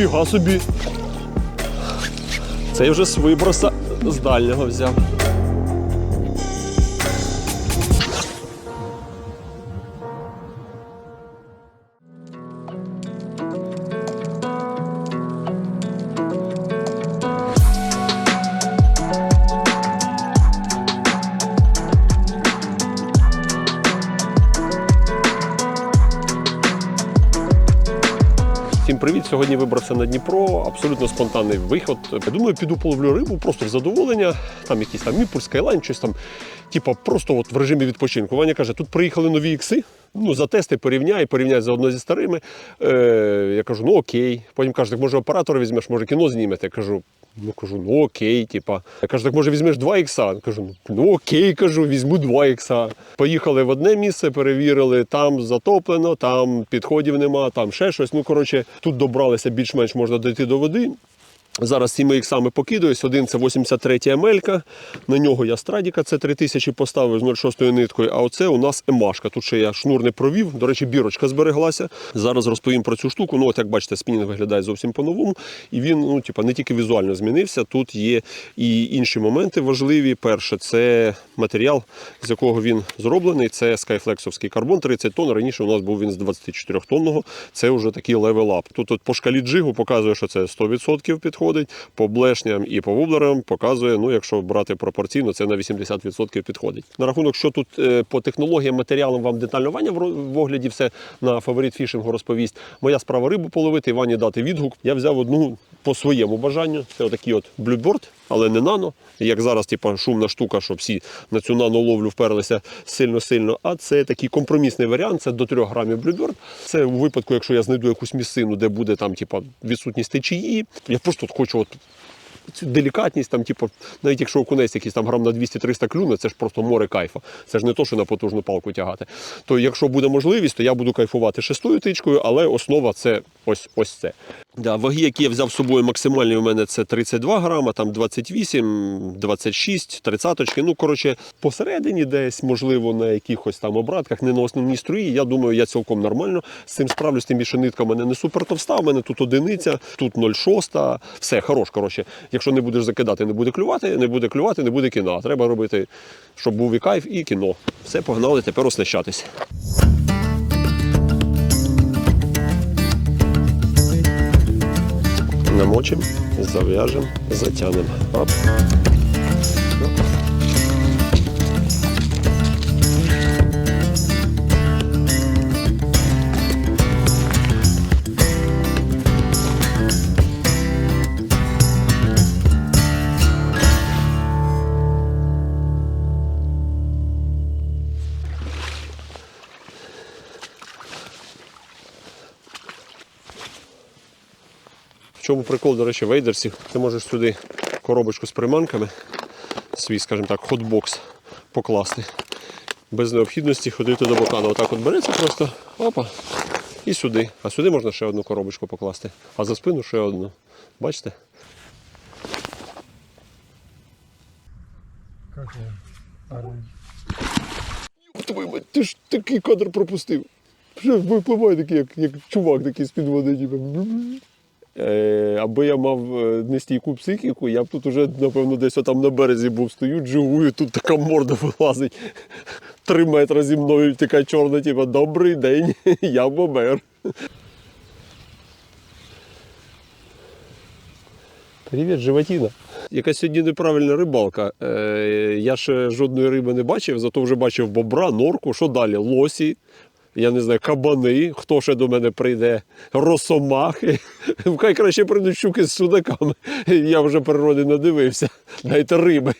Ніфіга собі. Це я вже з виброса з дальнього взяв. Сьогодні вибрався на Дніпро. Абсолютно спонтанний виход. Я думаю, піду половлю рибу, просто в задоволення. Там якийсь там міпуль, скайлайн, щось там. Типа, просто от в режимі відпочинку. Ваня каже, тут приїхали нові ікси. Ну, затести, порівняй, порівняй заодно зі старими. Е, я кажу, ну окей. Потім каже, так може оператора візьмеш, може кіно знімете. Я кажу, ну кажу, ну окей, типа. Я кажу, так може візьмеш два ікса? Кажу, ну окей, кажу, візьму два ікса. Поїхали в одне місце, перевірили, там затоплено, там підходів нема, там ще щось. Ну, коротше, тут добралися більш-менш можна дойти до води. Зараз цими іксами покидаюсь. Один це 83 Емелька. На нього я страдіка, це 3000 поставив з 0,6 ниткою. А оце у нас емашка. Тут ще я шнур не провів. До речі, бірочка збереглася. Зараз розповім про цю штуку. Ну, от як бачите, спінінг виглядає зовсім по-новому. І він ну, типа, не тільки візуально змінився. Тут є і інші моменти важливі. Перше, це матеріал, з якого він зроблений. Це Skyflexовський карбон 30 тонн. Раніше у нас був він з 24 тонного. Це вже такий левел-ап. Тут от по шкалі джигу показує, що це 100% підходить. По блешням і по вублерам показує, ну якщо брати пропорційно, це на 80% підходить. На рахунок, що тут е, по технологіям, матеріалам вам детально Ваня в огляді все на фаворит фішингу розповість. Моя справа рибу половити, Вані дати відгук. Я взяв одну по своєму бажанню. Це отакий от блюдборд, але не нано. Як зараз, типа, шумна штука, що всі на цю нано-ловлю вперлися сильно-сильно. А це такий компромісний варіант, це до 3 грамів блюдборд. Це у випадку, якщо я знайду якусь місцину, де буде там, типа, відсутність течії. Я просто от хочу от делікатність, там, типу, навіть якщо окунець якийсь там грам на 200-300 клюне, це ж просто море кайфа. Це ж не то, що на потужну палку тягати. То якщо буде можливість, то я буду кайфувати шестою тичкою, але основа це ось ось це. Да, ваги, які я взяв з собою максимальні у мене це 32 грама, там 28, 26, 30. Ну, коротше, посередині десь, можливо, на якихось там обратках, не на основній струї. Я думаю, я цілком нормально з цим справлюсь, тим більше нитка в мене не супер товста, в мене тут одиниця, тут 0,6. Все, хорош, коротше. Якщо не будеш закидати, не буде клювати, не буде клювати, не буде кіно. Треба робити, щоб був і кайф, і кіно. Все, погнали, тепер оснащатись. Намочимо, зав'яжемо, затягнемо. Чому прикол, до речі, вейдерсів? Ти можеш сюди коробочку з приманками, свій, скажімо так, хотбокс покласти. Без необхідності ходити до бокану. Отак от береться просто, опа, і сюди. А сюди можна ще одну коробочку покласти, а за спину ще одну. Бачите? Мать, ти ж такий кадр пропустив. Випливає такий, як, як чувак такий з-під води. Е, аби я мав е, нестійку психіку, я б тут уже, напевно, десь отам на березі був стою, джигую, тут така морда вилазить. Три метри зі мною така чорна, типу, добрий день, я бобер. Привіт, животіна. Якась сьогодні неправильна рибалка. Е, я ще жодної риби не бачив, зато вже бачив бобра, норку. Що далі? Лосі, я не знаю, кабани, хто ще до мене прийде, росомахи. Хай краще прийдуть щуки з судаками. Я вже природи надивився. Дайте риби.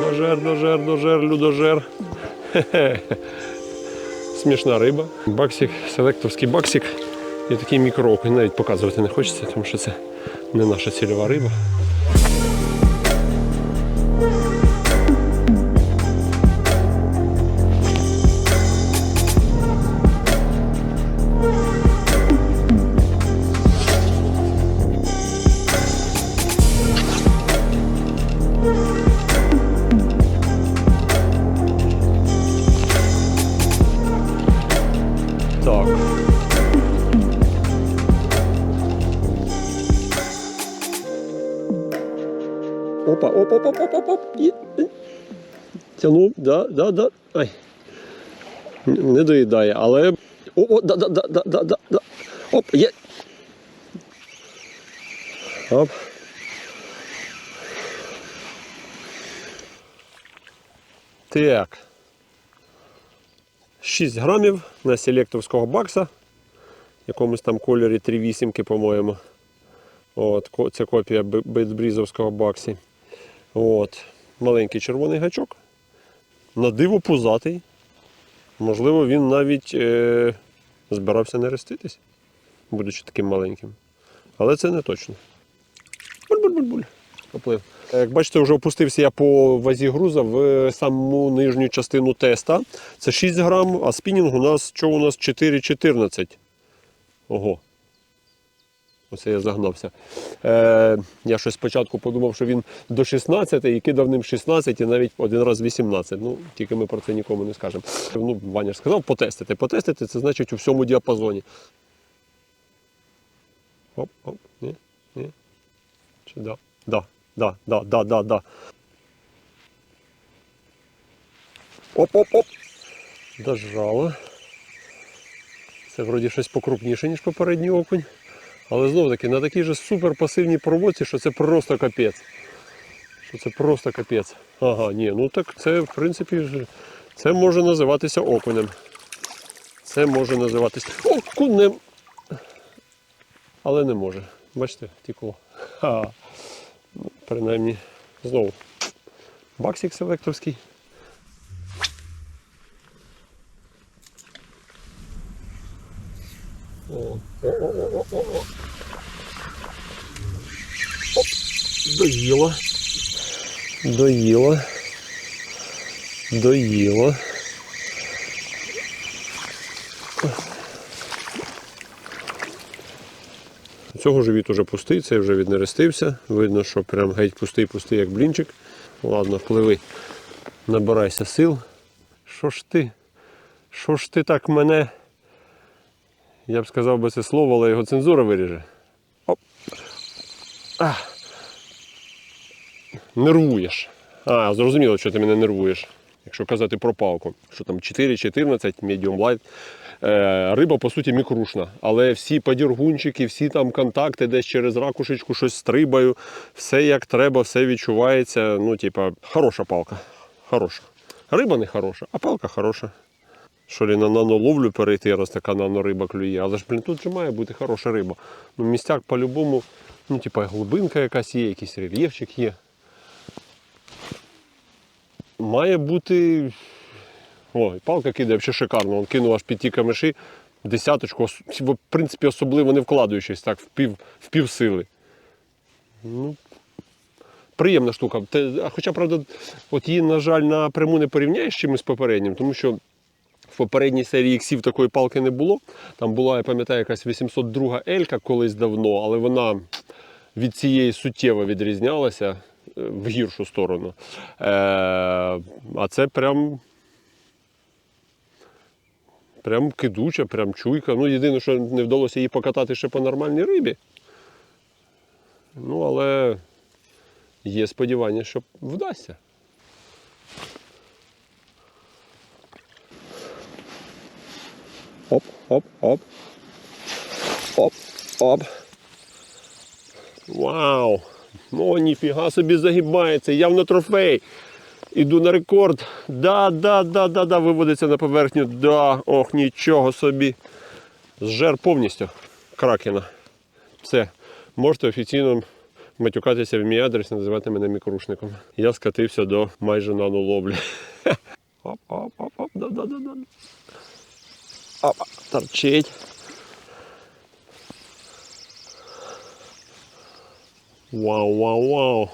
Дожер, дожер, дожер, людожер. Хе-хе. Смішна риба. Баксик, селектовський баксик. І такий мікроокунь. Навіть показувати не хочеться, тому що це не наша цільова риба. Тянув, да, да, да. Ай. Не доїдає, але. О, о, да, да, да, да, да, да. Оп, є. Оп. Так. 6 грамів на селекторського бакса. В якомусь там кольорі 3 вісімки, по-моєму. От, це копія Б- бейтбрізовського баксі. От. Маленький червоний гачок. На диво пузатий. Можливо, він навіть е, збирався не реститись, будучи таким маленьким. Але це не точно. Буль-буль-буль-буль. Поплив. Як бачите, вже опустився я по вазі груза в саму нижню частину теста. Це 6 грам, а спінінг у нас що у нас 4,14. Ого. Оце я загнався. Е, я щось спочатку подумав, що він до 16 і кидав ним 16 і навіть один раз 18. Ну, тільки ми про це нікому не скажемо. Ну, Ваня ж сказав, потестити. Потестити це значить у всьому діапазоні. Оп, оп, ні, ні. Чи да? Да, да, да, да, да, да. Оп, оп, оп. Дожало. Це вроді щось покрупніше, ніж попередній окунь. Але знову таки на такій же суперпасивній проводці, що це просто капець. Що це просто капець. Ага, ні, ну так це в принципі це може називатися окунем. Це може називатися окунем. Але не може. Бачите, тікло. Ха. Принаймні, знову. Баксик селекторський. О, о, о, о, о, о. Оп, доїло. Доїло. Доїло. Цього живіт уже пустий, цей вже віднерестився. Видно, що прям геть пустий-пустий, як блінчик. Ладно, пливи, набирайся сил. Що ж ти? Що ж ти так мене? Я б сказав би це слово, але його цензура виріже. Оп. А. Нервуєш. А, зрозуміло, що ти мене нервуєш. Якщо казати про палку, що там 4-14, medium light. Е, риба, по суті, мікрушна. Але всі подіргунчики, всі там контакти десь через ракушечку щось стрибаю, все як треба, все відчувається. Ну, типа, хороша палка. Хороша. Риба не хороша, а палка хороша. Що ли на наноловлю перейти, раз така нанориба клює. Але ж, блін, тут же має бути хороша риба. Ну, містяк по-любому, ну, типа, глибинка якась є, якийсь рельєфчик є. Має бути. О, палка кидає взагалі шикарно. Он кинув аж під ті камеші десяточку, в принципі, особливо не вкладаючись так, в пів, в пів сили. Ну, приємна штука. А Хоча, правда, от її, на жаль, напряму не порівняєш з чимось попереднім, тому що в попередній серії іксів такої палки не було. Там була, я пам'ятаю, якась 802 Елька колись давно, але вона від цієї суттєво відрізнялася в гіршу сторону. Е, а це прям. Прям кидуча, прям чуйка. Ну, єдине, що не вдалося її покатати ще по нормальній рибі. Ну, але є сподівання, що вдасться. Оп, оп, оп. Оп, оп. Вау! Ну, ніфіга собі загибається, явно трофей. Іду на рекорд. Да, да, да, да, да, виводиться на поверхню. Да, ох, нічого собі. Зжер повністю кракена. Все. Можете офіційно матюкатися в мій адрес, називати мене мікрушником. Я скатився до майже наноловлі. Оп, оп, оп, оп, да, да, да, да. Опа, торчить. Вау, вау, вау.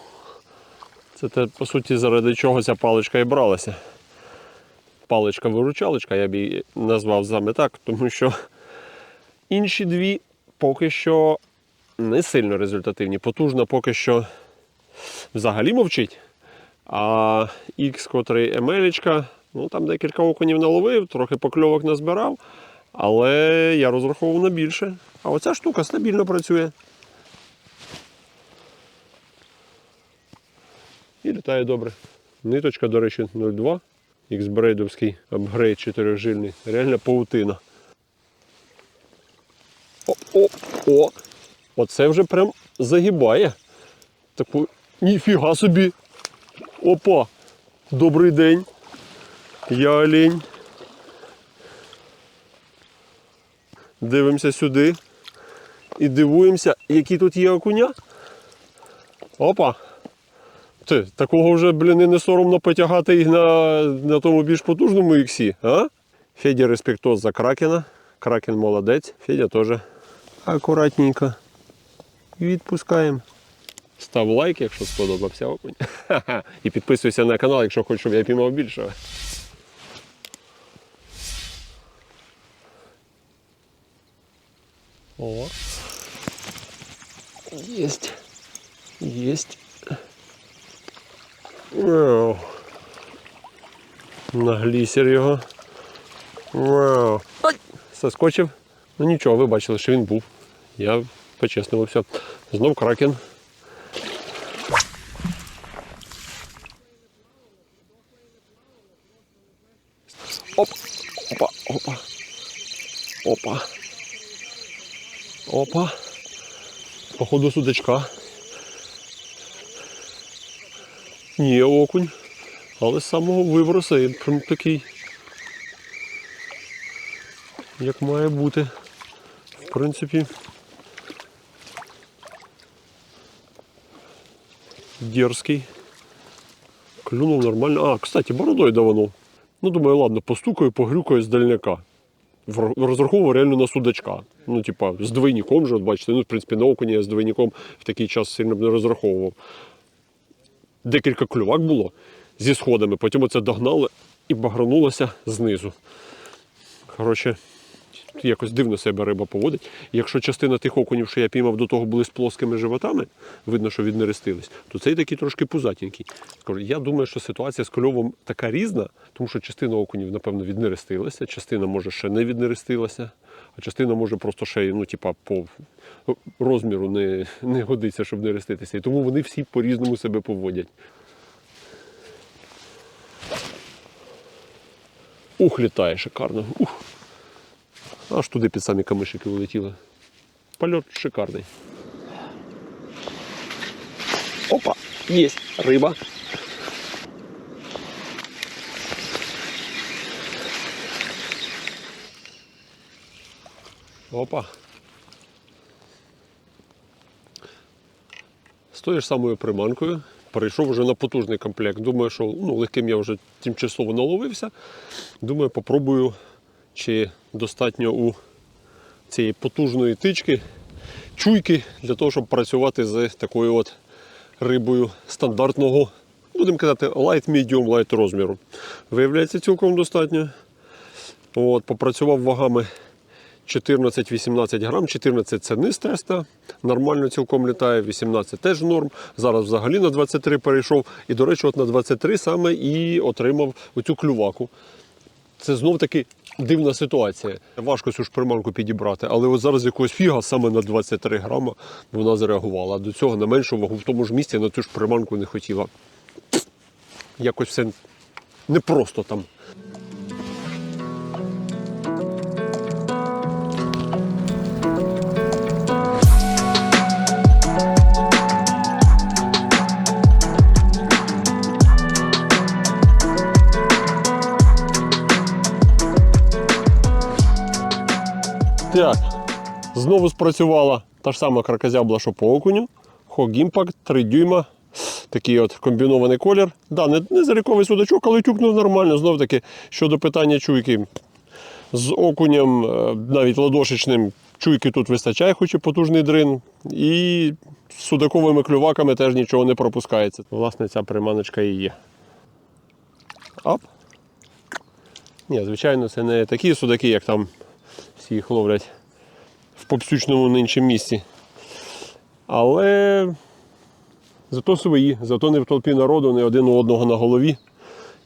Це те, по суті, заради чого ця паличка і бралася. Паличка-виручалочка, я б її назвав саме так, тому що інші дві поки що не сильно результативні. Потужна поки що взагалі мовчить. А X, котрий Емелічка, ну там декілька окунів наловив, трохи покльовок назбирав, але я розраховував на більше. А оця штука стабільно працює. І літає добре. Ниточка, до речі, 0,2. X-брейдовський апгрейд чотирижильний. Реальна паутина. О, о, о! Оце вже прям загибає. Таку ніфіга собі. Опа! Добрий день. Я олень. Дивимося сюди і дивуємося, які тут є окуня. Опа! Ти, такого вже, блін, і не соромно потягати і на, на тому більш потужному іксі, а? Федя респектоз за Кракена. Кракен молодець, Федя теж акуратненько. Відпускаємо. Став лайк, якщо сподобався окунь. І підписуйся на канал, якщо хочеш, щоб я піймав більшого. О. Есть. Есть. Вау. На глісер його. Вау. Ай! Соскочив. Ну нічого, ви бачили, що він був. Я почеснився. Знов кракен. Оп. Опа, опа. Опа. Опа. Походу судачка. Ні, окунь. Але з самого виброса він прям такий. Як має бути. В принципі. Дерзкий. Клюнув нормально. А, кстати, бородою даванув. Ну, думаю, ладно, постукаю, погрюкаю з дальняка. Розраховував реально на судачка. Ну, типа, з двойником же, от бачите, ну, в принципі, на окуня я з двойником в такий час сильно б не розраховував. Декілька клювак було зі сходами, потім оце догнали і багранулося знизу. Коротше, якось дивно себе риба поводить. Якщо частина тих окунів, що я піймав до того були з плоскими животами, видно, що віднерестились, то цей такий трошки пузатенький. Я думаю, що ситуація з кльовом така різна, тому що частина окунів, напевно, віднерестилася, частина може ще не віднерестилася, а частина може просто ще ну, типа, по розміру не, не годиться, щоб нереститися. І тому вони всі по-різному себе поводять. Ух, літає шикарно. Ух. Аж туди під самі камишики улетіли. Польот шикарний. Опа, є риба. Опа. З тою ж самою приманкою. Перейшов вже на потужний комплект. Думаю, що ну, легким я вже тимчасово наловився. Думаю, попробую, чи достатньо у цієї потужної тички, чуйки для того, щоб працювати з такою от рибою стандартного, будемо казати, light medium light розміру. Виявляється, цілком достатньо. От, попрацював вагами 14-18 грам, 14 це низ теста, нормально цілком літає, 18 теж норм. Зараз взагалі на 23 перейшов. І, до речі, от на 23 саме і отримав оцю клюваку. Це знов таки дивна ситуація. Важко цю ж приманку підібрати, але от зараз якогось фіга саме на 23 грама вона зареагувала. До цього на меншу вагу в тому ж місці на цю ж приманку не хотіла. Якось все непросто там. Так, знову спрацювала та ж сама кракозябла, що по окуню. Хог імпакт, 3 дюйма. Такий от комбінований колір. Да, не, не заріковий судачок, але тюкнув нормально. Знов таки, щодо питання чуйки. З окунем, е, навіть ладошечним, чуйки тут вистачає, хоч і потужний дрин. І з судаковими клюваками теж нічого не пропускається. Власне, ця приманочка і є. Оп. Ні, звичайно, це не такі судаки, як там їх ловлять в попсючному нинче місці. Але зато свої, зато не в толпі народу, не один у одного на голові.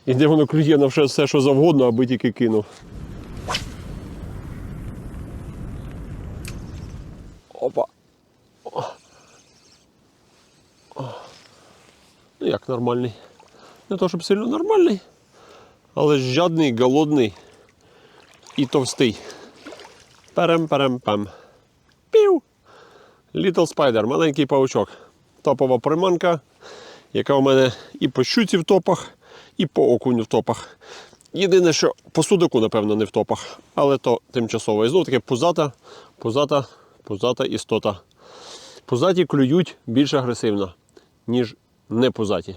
І де воно клює на все, все, що завгодно, аби тільки кинув. Опа. Ну як нормальний. Не то, щоб сильно нормальний, але жадний, голодний і товстий. Перем-перем-пем. Пів. Little Spider, маленький паучок. Топова приманка, яка у мене і по щуці в топах, і по окуню в топах. Єдине, що по судаку, напевно, не в топах, але то тимчасово. І знову таки пузата, пузата, пузата істота. Пузаті клюють більш агресивно, ніж не пузаті.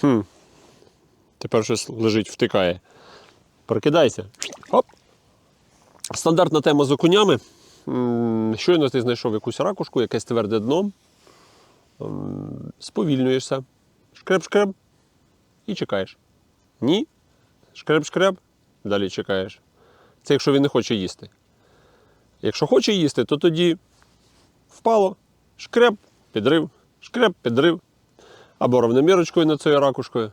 Хм. Тепер щось лежить, втикає. Прокидайся. Стандартна тема з окунями. Щойно ти знайшов якусь ракушку, якесь тверде дно. Сповільнюєшся. Шкреб-шкреб. І чекаєш. Ні. Шкреб-шкреб. Далі чекаєш. Це якщо він не хоче їсти. Якщо хоче їсти, то тоді впало, шкреб, підрив, шкреб, підрив. Або равномірочкою над цією ракушкою.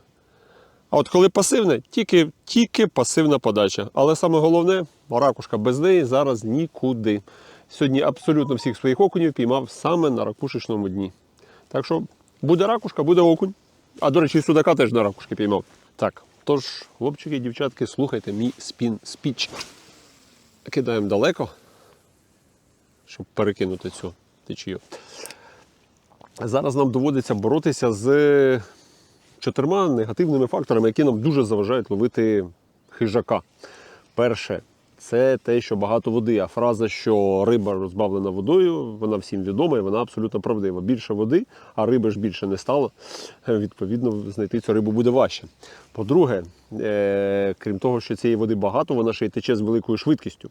А от коли пасивне, тільки, тільки пасивна подача. Але саме головне, ракушка без неї зараз нікуди. Сьогодні абсолютно всіх своїх окунів піймав саме на ракушечному дні. Так що буде ракушка, буде окунь. А до речі, судака теж на ракушки піймав. Так, тож, хлопчики дівчатки, слухайте мій спін спіч. Кидаємо далеко, щоб перекинути цю течію. Зараз нам доводиться боротися з чотирма негативними факторами, які нам дуже заважають ловити хижака. Перше, це те, що багато води. А фраза, що риба розбавлена водою, вона всім відома і вона абсолютно правдива. Більше води, а риби ж більше не стало. Е, Відповідно, знайти цю рибу буде важче. По-друге, е, крім того, що цієї води багато, вона ще й тече з великою швидкістю.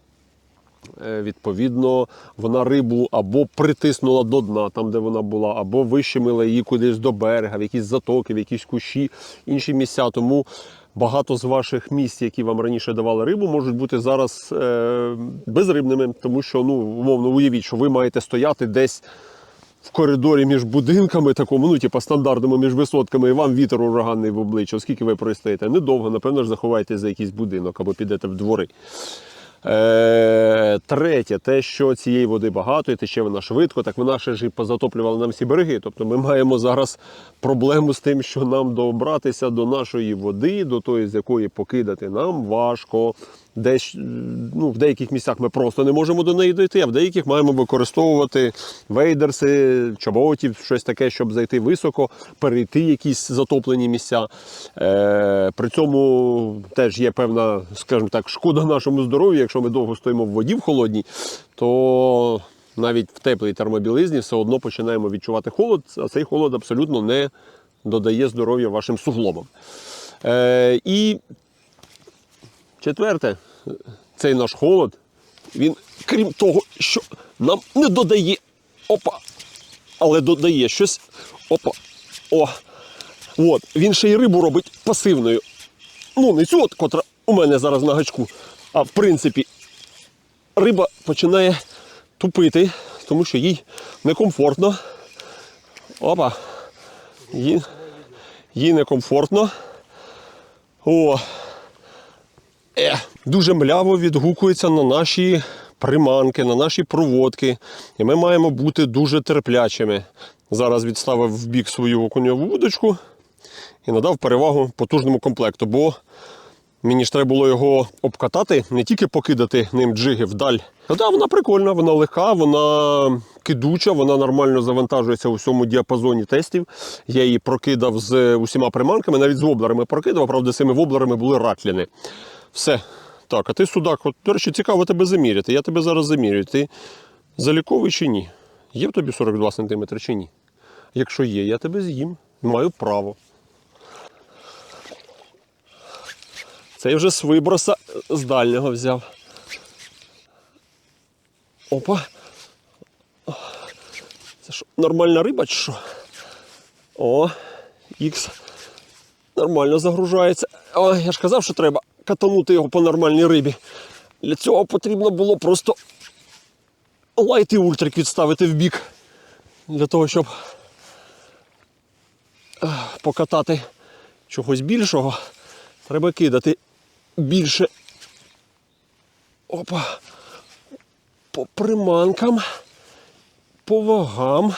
Е, Відповідно, вона рибу або притиснула до дна, там де вона була, або вищемила її кудись до берега, в якісь затоки, в якісь кущі, інші місця. Тому багато з ваших місць, які вам раніше давали рибу, можуть бути зараз е, безрибними, тому що, ну, умовно, уявіть, що ви маєте стояти десь. В коридорі між будинками, такому, ну, типу, стандартному між висотками, і вам вітер ураганний в обличчя, оскільки ви простоїте недовго, напевно ж заховаєтесь за якийсь будинок або підете в двори. Е, третє, те, що цієї води багато і тече вона швидко, так вона ще ж і позатоплювала нам всі береги. Тобто ми маємо зараз проблему з тим, що нам добратися до нашої води, до тої, з якої покидати нам важко. Десь ну, в деяких місцях ми просто не можемо до неї дойти, а в деяких маємо використовувати вейдерси, чоботів, щось таке, щоб зайти високо, перейти якісь затоплені місця. Е, при цьому теж є певна, скажімо так, шкода нашому здоров'ю. Якщо ми довго стоїмо в воді в холодній, то навіть в теплій термобілизні все одно починаємо відчувати холод, а цей холод абсолютно не додає здоров'я вашим суглобам. Е, і Четверте, цей наш холод, він, крім того, що нам не додає опа, але додає щось. Опа. О. От, він ще й рибу робить пасивною. Ну, не цю, от, котра у мене зараз на гачку, а в принципі, риба починає тупити, тому що їй некомфортно. Опа. Їй, їй некомфортно. О, е, дуже мляво відгукується на наші приманки, на наші проводки. І ми маємо бути дуже терплячими. Зараз відставив в бік свою окуньову вудочку і надав перевагу потужному комплекту, бо мені ж треба було його обкатати, не тільки покидати ним джиги вдаль. Ну, да, вона прикольна, вона легка, вона кидуча, вона нормально завантажується у всьому діапазоні тестів. Я її прокидав з усіма приманками, навіть з воблерами прокидав, правда, цими воблерами були ратліни. Все. Так, а ти судак, от, до речі, цікаво тебе заміряти. Я тебе зараз замірюю. Ти заліковий чи ні? Є в тобі 42 см чи ні? Якщо є, я тебе з'їм. Маю право. Це я вже з виброса з дальнього взяв. Опа. Це що, нормальна риба чи що? О, ікс. Нормально загружається. О, я ж казав, що треба катанути його по нормальній рибі. Для цього потрібно було просто лайт і ультрик відставити в бік. Для того, щоб е, покатати чогось більшого, треба кидати більше. Опа. По приманкам, по вагам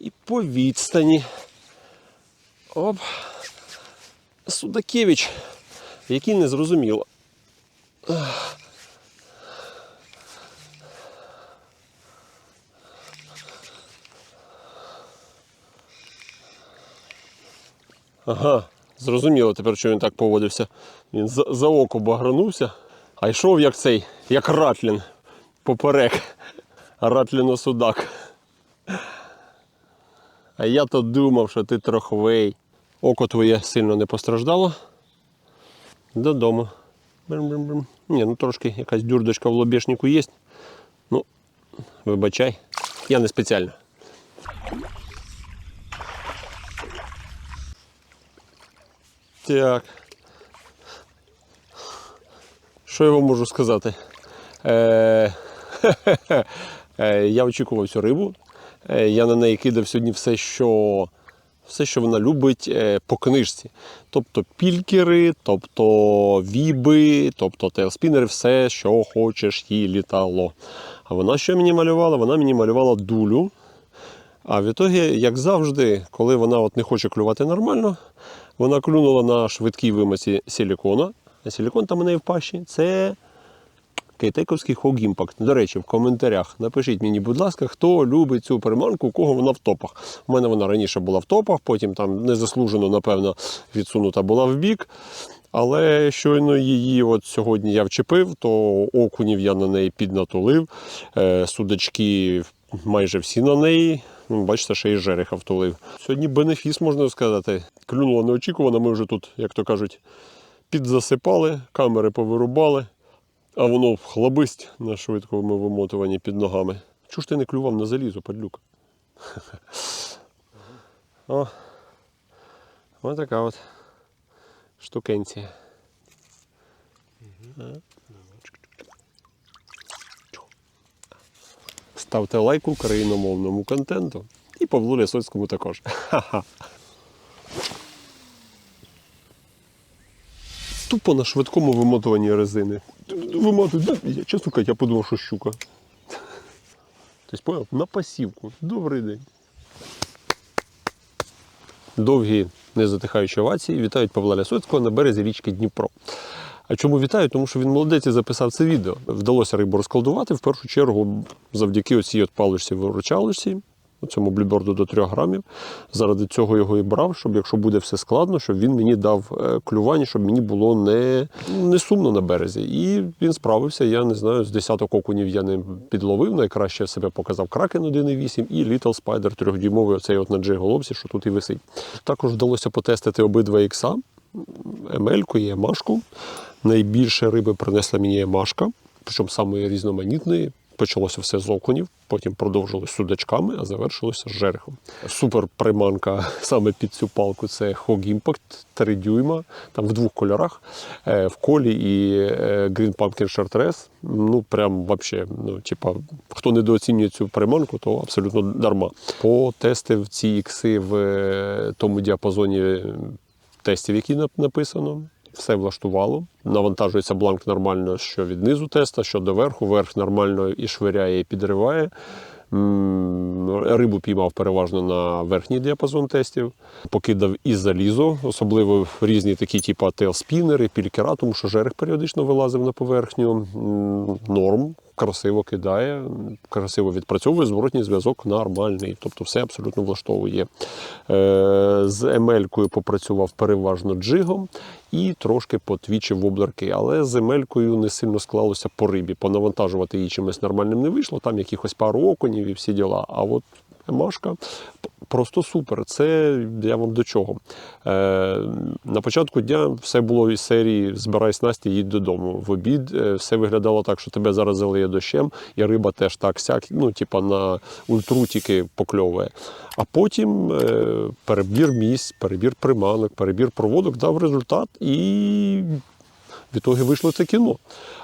і по відстані. Оп. Судакевич, який не зрозуміло. Ага, зрозуміло тепер, що він так поводився. Він за, за око багранувся, а йшов як цей, як ратлін поперек. Ратліно судак. А я то думав, що ти трохвей. Око твоє сильно не постраждало. Додому. Брим-брим-брим. Ні, ну трошки якась дюрдочка в лобешнику є. Ну, вибачай. Я не спеціально. Так. Що я вам можу сказати? Е, е, я очікував цю рибу. Е, я на неї кидав сьогодні все, що, все, що вона любить е, по книжці. Тобто пількери, тобто віби, тобто тейлспінери, все, що хочеш, їй літало. А вона що мені малювала? Вона мені малювала дулю. А в ітогі, як завжди, коли вона от не хоче клювати нормально, вона клюнула на швидкій вимасі силікона. А силікон там у неї в пащі це кейтековський Hog Impact. До речі, в коментарях напишіть мені, будь ласка, хто любить цю приманку, у кого вона в топах. У мене вона раніше була в топах, потім там незаслужено, напевно, відсунута була в бік. Але щойно її от сьогодні я вчепив, то окунів я на неї піднатулив, е, судачки майже всі на неї. Ну, Бачите, ще й жереха втулив. Сьогодні бенефіс, можна сказати. Клюнуло неочікувано, ми вже тут, як то кажуть, підзасипали, камери повирубали, а воно хлабисть на швидкому вимотуванні під ногами. Чого ж ти не клював на залізо, падлюк? О, ось така от штукенція. Ставте лайк україномовному контенту і Павлу Лясоцькому також. Ха-ха. Тупо на швидкому вимотуванні резини. Вимотують. Я, чесно кажучи, я подумав, що щука. Тобто, поняв, на пасівку. Добрий день. Довгі незатихаючі овації вітають Павла Лясоцького на березі річки Дніпро. А чому вітаю? Тому що він молодець і записав це відео. Вдалося рибу розколдувати в першу чергу завдяки оцій от паличці виручалочці, цьому блюборду до 3 грамів. Заради цього його і брав, щоб якщо буде все складно, щоб він мені дав е, клювання, щоб мені було не, не сумно на березі. І він справився. Я не знаю, з десяток окунів я не підловив. Найкраще себе показав Кракен 1.8 і Little Spider 3-дюймовий, оцей от на J-головці, що тут і висить. Також вдалося потестити обидва ікса. Емельку і Емашку. Найбільше риби принесла мені Емашка, причому самої різноманітної. Почалося все з окунів, потім продовжилось судачками, а завершилося з жерехом. Супер приманка саме під цю палку це Hog Impact 3 дюйма, там в двох кольорах, е, в колі і е, Green Pumpkin Chartres. Ну, прям вообще, ну, типа, хто недооцінює цю приманку, то абсолютно дарма. Потестив ці ікси в е, тому діапазоні тестів, які написано. Все влаштувало. Навантажується бланк нормально, що від низу теста, що до верху. Верх нормально і швиряє, і підриває. Рибу піймав переважно на верхній діапазон тестів. Покидав і залізо, особливо різні такі, типу телспінери, пількера, тому що жерех періодично вилазив на поверхню. Норм, красиво кидає, красиво відпрацьовує, зворотній зв'язок нормальний. Тобто все абсолютно влаштовує. Е, З емелькою попрацював переважно джигом і трошки потвічив воблерки. Але з емелькою не сильно склалося по рибі. Понавантажувати її чимось нормальним не вийшло. Там якихось пару окунів і всі діла. А от Машка п- просто супер. Це я вам до чого. Е, на початку дня все було із серії Збирай снасті, їдь додому. В обід е, все виглядало так, що тебе зараз залиє дощем, і риба теж так сяк, ну, типа на ультру тільки покльовує. А потім е, перебір місць, перебір приманок, перебір проводок дав результат і в ітогі вийшло це кіно.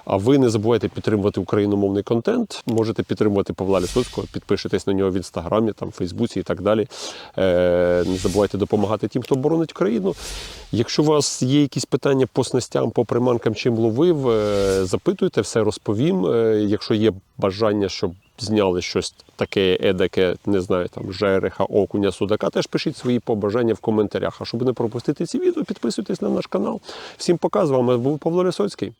А ви не забувайте підтримувати україномовний контент. Можете підтримувати Павла Лісоцького, підпишитесь на нього в інстаграмі, там, Фейсбуці і так далі. Е, не забувайте допомагати тим, хто боронить країну. Якщо у вас є якісь питання по снастям, по приманкам, чим ловив, е, запитуйте, все розповім. Е, якщо є бажання, щоб зняли щось таке, едаке, не знаю, там жереха, окуня, судака, теж пишіть свої побажання в коментарях. А щоб не пропустити ці відео, підписуйтесь на наш канал. Всім пока, з вами був Павло Лісоцький.